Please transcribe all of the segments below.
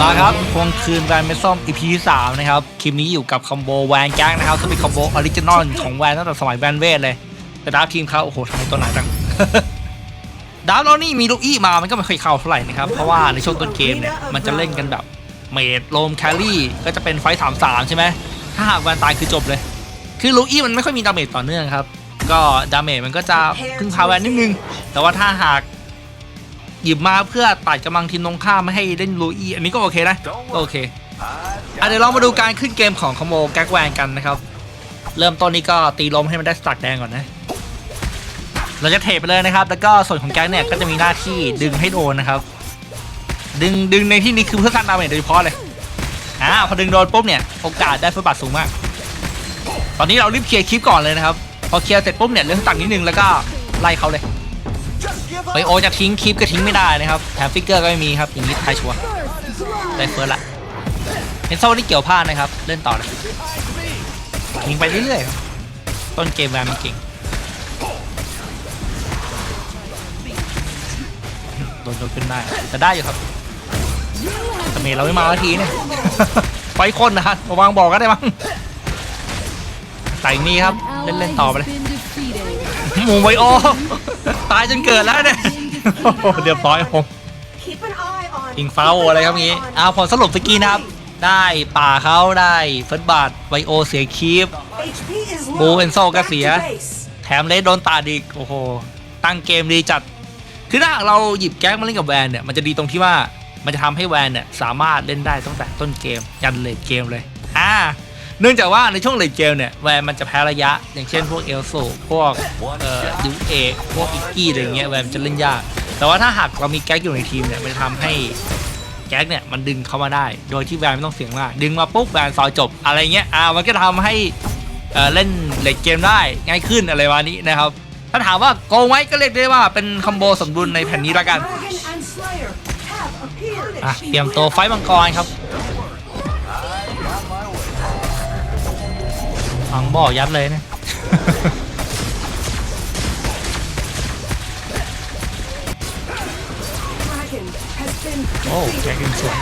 มาครับทวงคืนแวนเมซอม EP ที่3นะครับ คลิปนี้อยู่กับคอมโบแวนแก๊งนะครับซึ่งเป็นคอมโบออริจินอลของแวนตั้งแต่สมัยแวนเวทเลยแต่ดาร์ฟทีมเขาโอ้โหทำไมตัวหนาจังดาร์ฟเรานี่มีลูกอี้มามันก็ไม่ค่อยเข้าเท่าไหร่นะครับ เพราะว่าในช่วงต้นเกมเนี่ย มันจะเล่นกันแบบเมดโลมแครี่ก็จะเป็นไฟสามสามใช่ไหมถ้าหากแวนตายคือจบเลย คือลูอี้มันไม่ค่อยมีดาเมจต่อเนื่องครับก็ดาเมจมันก็จะพึ่งพาแวนนิดนึง แต่ว่าถ้าหาก หยิบมาเพื่อตัดกำลังทีมตรงข้ามไม่ให้เล่นลูอี้อันนี้ก็โอเคนะก็โอเคอะเดี๋ยวเรามาดูการขึ้นเกมของคอมโบแก๊กแวนกันนะครับ เริ่มต้นนี้ก็ตีลมให้มันได้สตักแดงก่อนนะ เราจะเทไปเลยนะครับ แล้วก็ส่วนของแก๊กเนี่ยก็จะมีหน้าที่ดึงให้โดนนะครับ ดึงดึงในที่นี้คือเพื่อการดาเมจโดยเฉพาะเลยอ่าพอดึงโดนปุ๊บเนี่ยโอกาสได้ฟุตบัตสูงมาก ตอนนี้เรารีบเคลียร์คลิปก่อนเลยนะครับ พอเคลียร์เสร็จปุ๊บเนี่ยเรื่องตักนิดนึงแล้วก็ไล่เขาเลย ไปโอจะทิ้งคลิปก็ทิ้งไม่ได้นะครับแถมฟิกเกอร์ก็ไม่มีครับอย่างนี้ทายชัวร์ได้เฟิร์สละเห็นโซ่นี่เกี่ยวพลานะครับ เล่นต่อเลยยิงไปเรื่อยๆต้นเกมแวร์มันเก่งโดนโดนขึ้นได้แต่ได้อยู่ครับแต่เมย์เราไม่มาสักทีเนี่ยไฟคนนะฮะระวังบอกก็ได้มั้งแต่นี่ครับ เล่น ๆ ต่อไปเลย หมูไวโอ ตายจนเกิดแล้วเนี่ยโอ้โหเรียบร้อยครับผม Keep an eye on อิงเฝ้าอะไรครับงี้อ้าวผลสรุปสกีนะครับ ได้ป่าเขาได้เฟิร์สบาทไวโอเสียคีฟ HP is บู low. เอนโซก็ Back เสีย to base. แถมเลสโดนตาดอีกโอ้โห ตั้งเกมดีจัด คือถ้าหากเราหยิบแก๊กมาเล่นกับแวนเนี่ย มันจะดีตรงที่ว่ามันจะทำให้แวนเนี่ย สามารถเล่นได้ตั้งแต่ต้นเกมยันเลทเกมเลย อ่า เนื่องจากว่าในช่วงเลทเกมเนี่ยแวนมันจะแพ้ระยะ อย่างเช่นพวกเอลโซพวกเอ่อยูเอพวกอิกกี้อะไรเงี้ยแวนมันจะเล่นยาก แต่ว่าถ้าหากเรามีแก๊กอยู่ในทีมเนี่ยมันจะทำให้แก๊กเนี่ยมันดึงเข้ามาได้ โดยที่แวนไม่ต้องเสียงมากดึงมาปุ๊บแวนซอยจบอะไรเงี้ยอ่ามันก็ทำให้เอ่อเล่นเลดเกมได้ง่ายขึ้นอะไรวะนี้นะครับถ้าถามว่าโกงไหมก็เรียกได้ว่าเป็นคอมโบสมดุลในแผ่นนี้ละกันอะเตรียมตัวไฟมังกรครับ ฟังบอกยัดเลยนะ Dragon has been โอ้แก defeated. กินสวย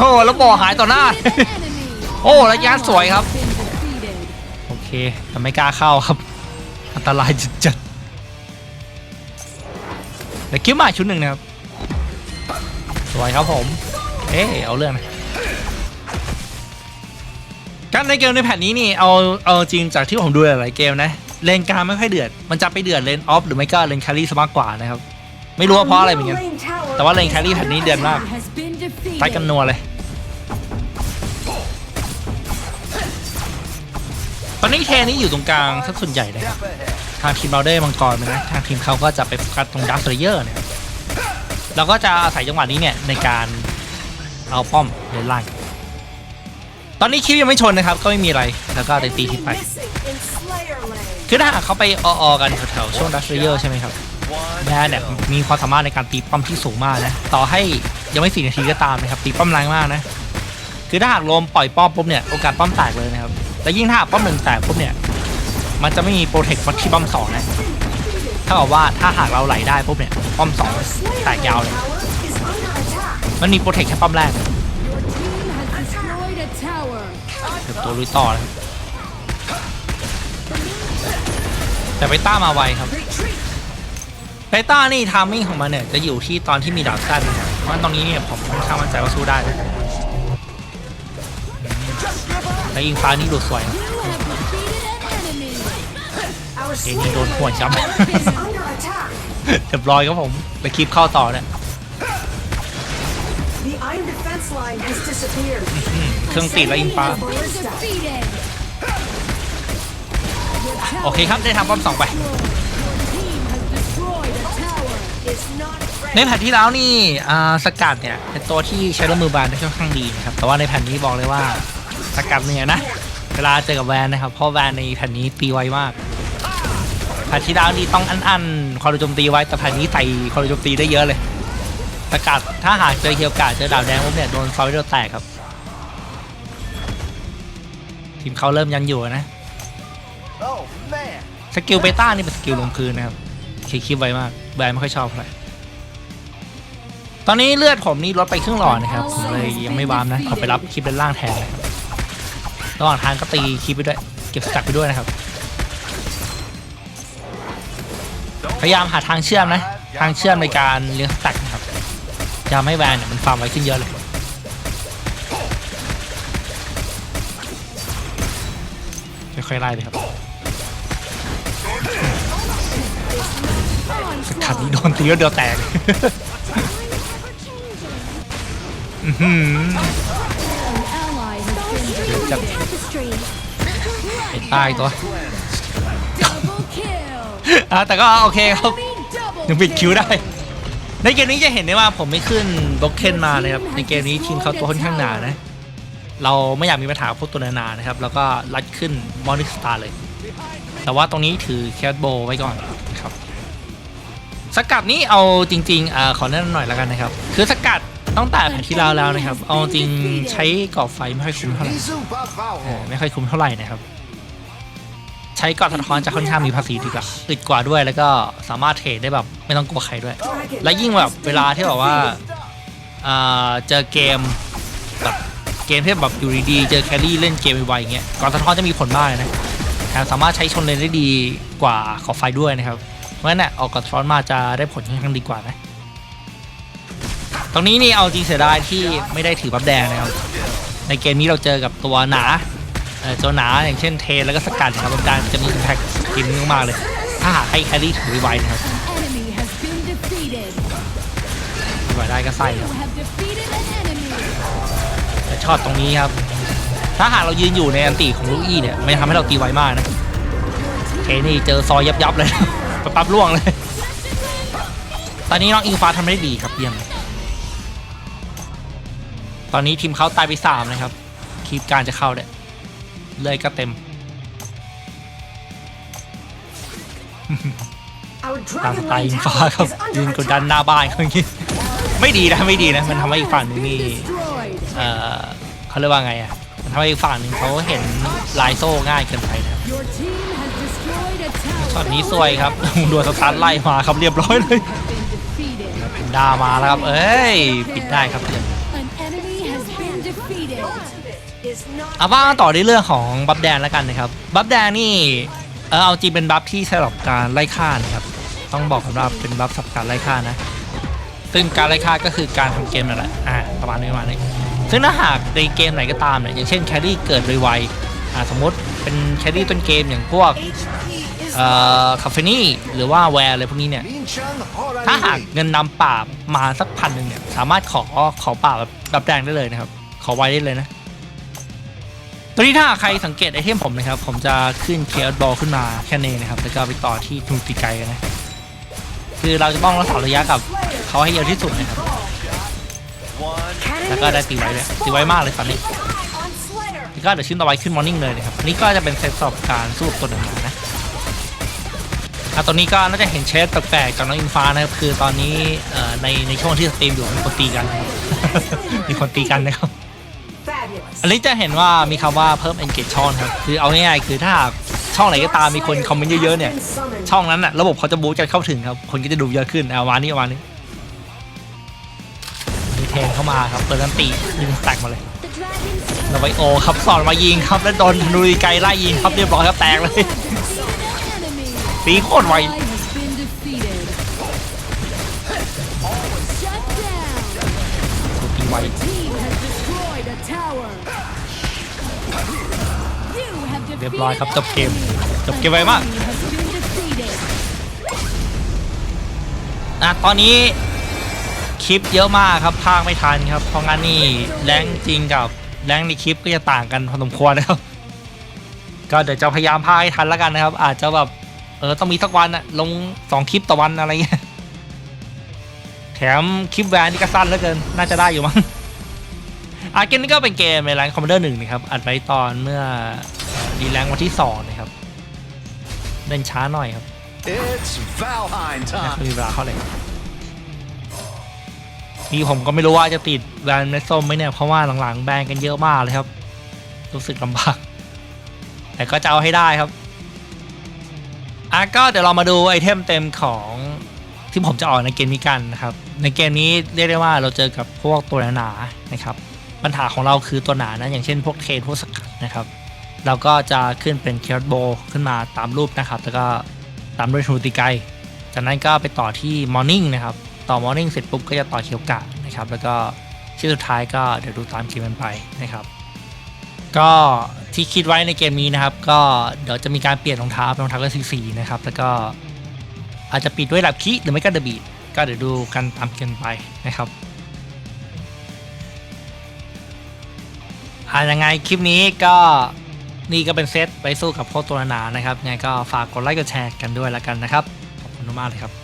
โอ้แล้วบอกหายต่อหน้า โอ้ระยะสวยครับ โอเคแต่ไม่กล้าเข้าครับ อันตรายจัดจัดๆเดี๋ยวคิดมาชุดหนึ่งนะครับ สวยครับผม เอ๊ะเอาเรื่องนะ การในเกมในแผ่นนี้นี่เอาเอาจริงจากที่ผมดูหลายๆเกมนะเลนกลางไม่ค่อยเดือด มันจะไปเดือดเลนออฟหรือไม่ก็เลนแครี่ซะมากกว่านะครับ ไม่รู้ว่าเพราะอะไรเหมือนกัน แต่ว่าเลนแครี่แผ่นนี้เดือดมากไฟกันนัวเลยตอนนี้เทนี้อยู่ตรงกลางสักส่วนใหญ่เลยครับทางทีมเราได้มังกรไปนะทางทีมเขาก็จะไปโฟกัสตรงดักเเยอร์เนี่ยเราก็จะอาศัยจังหวะนี้เนี่ยในการเอาป้อมเลนล่าง อนนี้คิวยังไม่ชนนะครับ ก็ไม่มีอะไรแล้วก็ได้ตีทิ้งไป คือถ้าหากเขาไปออๆกันแถวๆช่วงดักเยอร์ใช่ไหมครับแบร์เนี่ยมีความสามารถในการตีป้อมที่สูงมากนะ ต่อให้ยังไม่สี่นาทีก็ตามนะครับ ตีป้อมแรงมากนะ คือถ้าหากลมปล่อยป้อมปุ๊บเนี่ยโอกาสป้อมแตกเลยนะครับ และยิ่งถ้าป้อมหนึ่งแตกปุ๊บเนี่ย มันจะไม่มีโปรเทคที่ป้อมสองนะถ้ากับว่าถ้าหากเราไหลได้ปุ๊บเนี่ยป้อมสองแตกยาวเลย มันมีโปรเทคแค่ป้อมแรก เดี๋ยวตัวลุยต่อนะครับแต่ไปต้ามาไวครับไพต้านี่ทามมิ่งของมันเนี่ยจะอยู่ที่ตอนที่มีดาบสั้นนะครับเพราะฉะนั้นตรงนี้เนี่ยผมค่อนข้างมั่นใจว่าสู้ได้นะแล้วยิงฟ้านี่ดูสวยนะ Our เกมนี้โดนหัว Slayer จับ is under attack. เรียบร้อยครับผมไปคลิปเข้าต่อเนี่ย เครื่องติดแล้วยิงฟ้า โอเคครับได้ทำป้อมสองไป ในแผ่นที่แล้วนี่อ่าสกัดเนี่ยเป็นตัวที่ใช้ร่วมมือบานได้ค่อนข้างดีนะครับแต่ว่าในแผ่นนี้บอกเลยว่าสกัดเนี่ยนะเวลาเจอกับแวนนะครับเพราะแวนในแผ่นนี้ตีไวมากแผ่นที่แล้วนี่ต้องอันอันๆความโจมตีไว้แต่แผ่นนี้ใส่ความโจมตีได้เยอะเลยสกัดถ้าหากเจอเฮียวกาเจอดาวแดงปุ๊บเนี่ยโดนซอยโดนแตกครับ ทีมเขาเริ่มยังอยู่นะสกิลเบต้านี่เป็นสกิลลงพื้นนะครับเคคิดไวมากแบรไม่ค่อยชอบเท่าไหร่ตอนนี้เลือดผมนี่ลดไปครึ่งหลอดนะครับผมเลยยังไม่วามนะเอาไปรับคลิปเป็นล่างแทนเลยครับระหว่างทางก็ตีคลิปไปด้วยเก็บสตักไปด้วยนะครับ พยายามหาทางเชื่อมนะ ทางเชื่อมในการเลี้ยงสตักนะครับพยายามให้แวนเนี่ยมันฟาร์มไว้ขึ้นเยอะเลย ค่อยๆไล่เลยครับสกัดนี้โดนตีแล้วเดียวแตกอื้อหือ ally has been เดี๋ยวจะ tapestry. ไอ้ตายตัวอะแต่ก็โอเคครับยังปิดคิวได้ในเกมนี้จะเห็นได้ว่าผมไม่ขึ้นบล็อกเคนมาเลยครับในเกมนี้ทีมเขาตัวค่อนข้างหนานะ เราไม่อยากมีปัญหาพวกตัวหนาๆนะครับ แล้วก็รัดขึ้นมอนิสตาร์เลย แต่ว่าตรงนี้ถือแคทโบไว้ก่อนนะครับ สกัดนี้เอาจริงๆอขอแนะนำหน่อยแล้วกันนะครับ คือสกัดตั้งแต่แผนที่แล้วแล้วนะครับ เอาจริงใช้ก่อไฟไม่ค่อยคุ้มเท่าไหร่ไม่ค่อยคุ้มเท่าไหร่นะครับ ใช้ก่อนสะท้อนจะค่อนข้างมีภาษีดีกว่าอึดกว่าด้วยแล้วก็สามารถเทรดได้แบบไม่ต้องกลัวใครด้วย และยิ่งแบบเวลาที่แบบว่าเจอเกมแบบ เกมที่แบบอยู่ดีๆเจอแครี่เล่นเกมไวๆอย่างเงี้ยก่อนสะท้อนจะมีผลมากเลยนะแถมสามารถใช้ชนเลนได้ดีกว่าขอบไฟด้วยนะครับเพราะฉะนั้นเนี่ยออกก่อนสะท้อนมาจะได้ผลค่อนข้างดีกว่านะตรงนี้นี่เอาจริงเสียดายที่ไม่ได้ถือบัฟแดงนะครับในเกมนี้เราเจอกับตัวหนาเอ่อตัวหนาอย่างเช่นเทนแล้วก็สกัดนะครับการจะมีอิมแพคเกมนี้มากๆเลย ถ้าหากให้แครี่ถือไวๆนะครับ Enemy has been defeated. ถือไวได้ก็ใส่ค You รับ แต่ชอบตรงนี้ครับ ถ้าหากเรายืนอยู่ในอันติของลูกอี้เนี่ยไม่ทำให้เราตีไวมากนะเคนี่เจอซอยยับยับๆเลยปั๊บล่วงเลย ตอนนี้น้องอิงฟ้าทำได้ดีครับเยี่ยมตอนนี้ทีมเขาตายไปสามนะครับคลิปการจะเข้าเนี่ยเลยก็เต็มตามสไตล์อิงฟ้าครับยืนกดดันหน้าบ้านเขาอย่างงี้ไม่ดีนะไม่ดีนะ มันทำให้อีกฝั่งนึงนี่ เออเขาเรียกว่าไงอะมันทำให้อีกฝั่งหนึ่งเขาเห็นลายโซ่ง่ายเกินไปนะครับ Your team has destroyed a tower. ช็อตนี้สวยครับ ดวลสตาร์ทไล่มาครับเรียบร้อยเลย Have been defeated. แพนด้ามาแล้วครับ เอ้ย ปิดได้ครับเพื่อน An enemy has been defeated. Is not เอาว่ากันต่อในเรื่องของบัฟแดงแล้วกันนะครับ บัฟแดงนี่เออเอาจริงเป็นบัฟที่ใช้สำหรับการไล่ฆ่านะครับ ต้องบอกกันว่าเป็นบัฟสำหรับการไล่ฆ่านะ ซึ่งการไล่ฆ่าก็คือการทำเกมนั่นแหละอ่าประมาณนี้ประมาณนี้ ซึ่งถ้าหากในเกมไหนก็ตามเนี่ยอย่างเช่นแครี่เกิดไวๆอ่าสมมติเป็นแครี่ต้นเกมอย่างพวกคาเฟนี่หรือว่าแวร์อะไรพวกนี้เนี่ย ถ้าหากเงินนำป่ามาสักพันหนึ่งเนี่ย สามารถขอขอป่าแบบแบบแดงได้เลยนะครับ ขอไว้ได้เลยนะตอนนี้ถ้าใครสังเกตไอเทมผมนะครับ ผมจะขึ้นเคอร์บอลขึ้นมาแค่นี้นะครับ แล้วก็ไปต่อที่ทูตีไกกันนะ คือเราจะต้องรักษาระยะกับเขาให้เยอะที่สุดนะครับ แล้วก็ได้ตีไว้เลยตีไว้มากเลยตอนนี้ on Slayer. แล้วก็เดี๋ยวชิ้นต่อไปขึ้นมอร์นิ่งเลยนะครับอันนี้ก็จะเป็นเซตสอบการสู้ตัวหนึ่งนะอะตอนนี้ก็น่าจะเห็นเชสแปลกๆจากน้องอิงฟ้านะครับคือตอนนี้ในในช่วงที่สตรีมอยู่มีคนตีกัน มีคนตีกันนะครับอันนี้จะเห็นว่ามีคำว่าเพิ่ม engage ช่องครับคือเอาง่ายๆคือถ้าช่องไหนก็ตามมีคนคอมเมนต์เยอะๆเนี่ยช่องนั้นน่ะระบบเขาจะบูสต์กันเข้าถึงครับคนก็จะดูเยอะขึ้นเอาวานี้เอาวานี้ ทนเข้ามาครับเปิดกันตีดึงแตกมาเลย The dragon's เราไปโอครับสอนมายิงครับแล้วโดนธนูดีไกลไล่ยิงครับเรียบร้อยครับแตกเลย defeated an enemy. ตีโคตรไว Ally has been defeated. Shut down. ตีไว Team has destroyed a tower. You have เรียบ defeated ร้อยครับจบเกม an จบเกมไวมาก enemy has been defeated. อะตอนนี้ คลิปเยอะมากครับพากไม่ทันครับ เพราะงั้นนี่แรงจริงกับแรงในคลิปก็จะต่างกันพอสมควรนะครับ ก็เดี๋ยวจะพยายามพากให้ทันแล้วกันนะครับ อาจจะแบบเออต้องมีสักวันอะลงสองคลิปต่อวันอะไรเงี้ยแถมคลิปแวนนี่ก็สั้นเหลือเกิน น่าจะได้อยู่มั้งอาเกมนี้ก็เป็นเกมในแรงคอมมานเดอร์หนึ่งนะครับ อัดไว้ตอนเมื่อดีแรงวันที่สองนะครับเล่นช้าหน่อยครับ It's Valheim ไม่ time. ค่อยมีเวลาเท่าไหร่ นี่ผมก็ไม่รู้ว่าจะติดแบรนด์เมสส้มไหมเนี่ย เพราะว่าหลังๆแบรนด์กันเยอะมากเลยครับ รู้สึกลำบาก แต่ก็จะเอาให้ได้ครับอะก็เดี๋ยวเรามาดูไอเทมเต็มของที่ผมจะออกในเกมนี้กันนะครับ ในเกมนี้เรียกได้ว่าเราเจอกับพวกตัวหนาๆนะครับ ปัญหาของเราคือตัวหนานะ อย่างเช่นพวกเทนพวกสกัดนะครับ เราก็จะขึ้นเป็นเคอร์โบขึ้นมาตามรูปนะครับ แล้วก็ตามด้วยชูติไกจากนั้นก็ไปต่อที่มอร์นิ่งนะครับ ต่อมอร์นิ่งเสร็จปุ๊บก็จะต่อเคียวกะนะครับแล้วก็ที่สุดท้ายก็เดี๋ยวดูตามเกมกันไปนะครับก็ที่คิดไว้ในเกมนี้นะครับก็เดี๋ยวจะมีการเปลี่ยนรองเท้าเป็นรองเท้าเลสีสีนะครับแล้วก็อาจจะปิดด้วยหลับคีหรือไม่ก็เดบีดก็เดี๋ยวดูกันตามเกมไปนะครับอ่ายังไงคลิปนี้ก็นี่ก็เป็นเซตไปสู้กับพวกตัวหนาๆนะครับยังไงก็ฝากกดไลค์กดแชร์กันด้วยแล้วกันนะครับขอบคุณมากเลยครับ